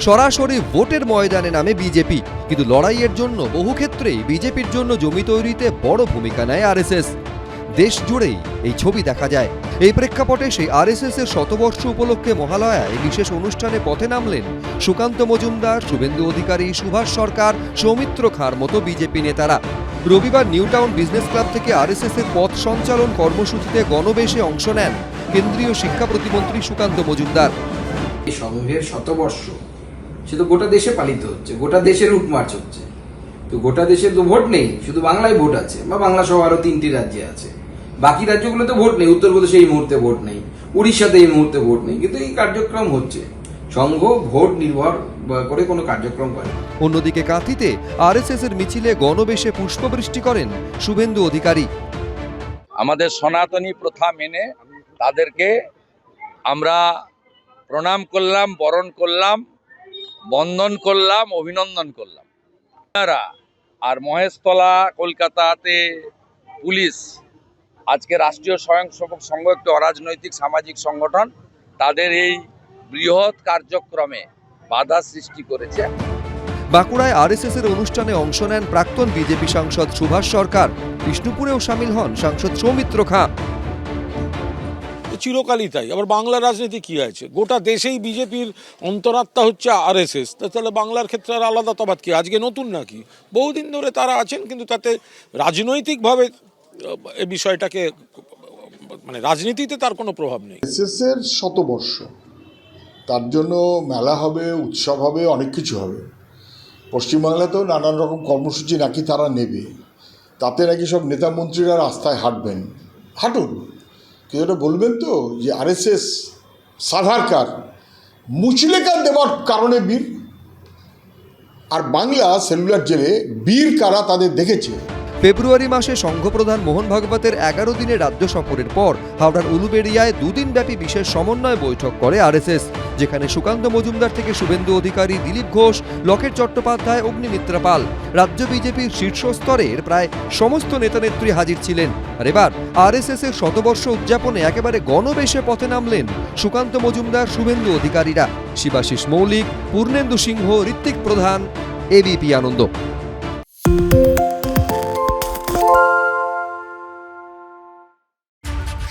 সরাসরি ভোটের ময়দানে নামে বিজেপি। কিন্তু লড়াইয়ের জন্য বহু ক্ষেত্রেই বিজেপির জন্য জমি তৈরিতে বড় ভূমিকা নেয় আরএসএস। দেশ জুড়েই এই ছবি দেখা যায়। এই প্রেক্ষাপটে সেই আরএসএস এর শতবর্ষ উপলক্ষে মহালয়ায় বিশেষ অনুষ্ঠানে পথে নামলেন সুকান্ত মজুমদার, শুভেন্দু অধিকারী, সুভাষ সরকার, সৌমিত্র খাঁর মতো বিজেপি নেতারা। রবিবার নিউটাউন বিজনেস ক্লাব থেকে আরএসএস এর পথ সঞ্চালন কর্মসূচিতে গণবেশে অংশ নেন কেন্দ্রীয় শিক্ষা প্রতিমন্ত্রী সুকান্ত মজুমদার। শতবর্ষ সে তো গোটা দেশে পালিত হচ্ছে গোটা দেশের রুট মার্চ হচ্ছে। তো গোটা দেশে তো ভোট নেই শুধু বাংলায় ভোট আছে বা বাংলা সহ আরও তিনটি রাজ্যে আছে। বাকি রাজ্যগুলোতে ভোট নেই উত্তরপ্রদেশে এই মুহূর্তে ভোট নেই উড়িষ্যাতে এই মুহূর্তে ভোট নেই কিন্তু এই কার্যক্রম হচ্ছে। সংঘ ভোট নির্ভর করে কোনো কার্যক্রম করে। অন্যদিকে কাঁথিতে আরএসএস এর মিছিলে গণবেশে পুষ্পবৃষ্টি করেন শুভেন্দু অধিকারী। আমাদের সনাতনী প্রথা মেনে তাদেরকে আমরা প্রণাম করলাম বরণ করলাম বন্দন করলাম, অভিনন্দন করলাম। আর মহেশতলা, কলকাতাতে পুলিশ, আজকে রাষ্ট্রীয় স্বয়ংসেবক সংঘ একটি অরাজনৈতিক সামাজিক সংগঠন, তাদের এই বৃহৎ কার্যক্রমে বাধা সৃষ্টি করেছে। বাঁকুড়ায় আরএসএস এর অনুষ্ঠানে অংশ নেন প্রাক্তন বিজেপি সাংসদ সুভাষ সরকার। বিষ্ণুপুরেও সামিল হন সাংসদ সৌমিত্র খাঁ। চিরকালই তাই। আবার বাংলা রাজনীতি কি আছে? গোটা দেশেই বিজেপির অন্তরাত্মা হচ্ছে আর এস আরএসএস তাহলে বাংলার ক্ষেত্রে আর আলাদা তফাৎ কি? আজকে নতুন নাকি? বহুদিন ধরে তারা আছেন, কিন্তু তাতে রাজনৈতিকভাবে এ বিষয়টাকে মানে রাজনীতিতে তার কোনো প্রভাব নেই। এসএসের শতবর্ষ। তার জন্য মেলা হবে, উৎসব হবে, অনেক কিছু হবে। পশ্চিমবাংলাতেও নানান রকম কর্মসূচি নাকি তারা নেবে। তাতে নাকি সব নেতা মন্ত্রীরা রাস্তায় হাঁটবেন। হাঁটুন। কিন্তু এটা বলবেন তো? যে আরএসএস সাধারকার মুচলেকা দেওয়ার কারণে বীর। আর বাংলা সেলুলার জেলে বীর কারা তাদের দেখেছে? ফেব্রুয়ারি মাসে সংঘপ্রধান মোহন ভাগবতের এগারো দিনের রাজ্য সফরের পর হাওড়ার উলুবেড়িয়ায় দুদিনব্যাপী বিশেষ সমন্বয় বৈঠক করে আরএসএস, যেখানে সুকান্ত মজুমদার থেকে শুভেন্দু অধিকারী দিলীপ ঘোষ, লকেট চট্টোপাধ্যায়, অগ্নিমিত্রা পাল। রাজ্য বিজেপির শীর্ষস্তরের প্রায় সমস্ত নেতানেত্রী হাজির ছিলেন। আর এবার আরএসএস এর শতবর্ষ উদযাপনে একেবারে গণবেশে পথে নামলেন সুকান্ত মজুমদার, শুভেন্দু অধিকারীরা। শিবাশিস মৌলিক, পূর্ণেন্দু সিংহ, ঋত্বিক প্রধান, এবিপি আনন্দ।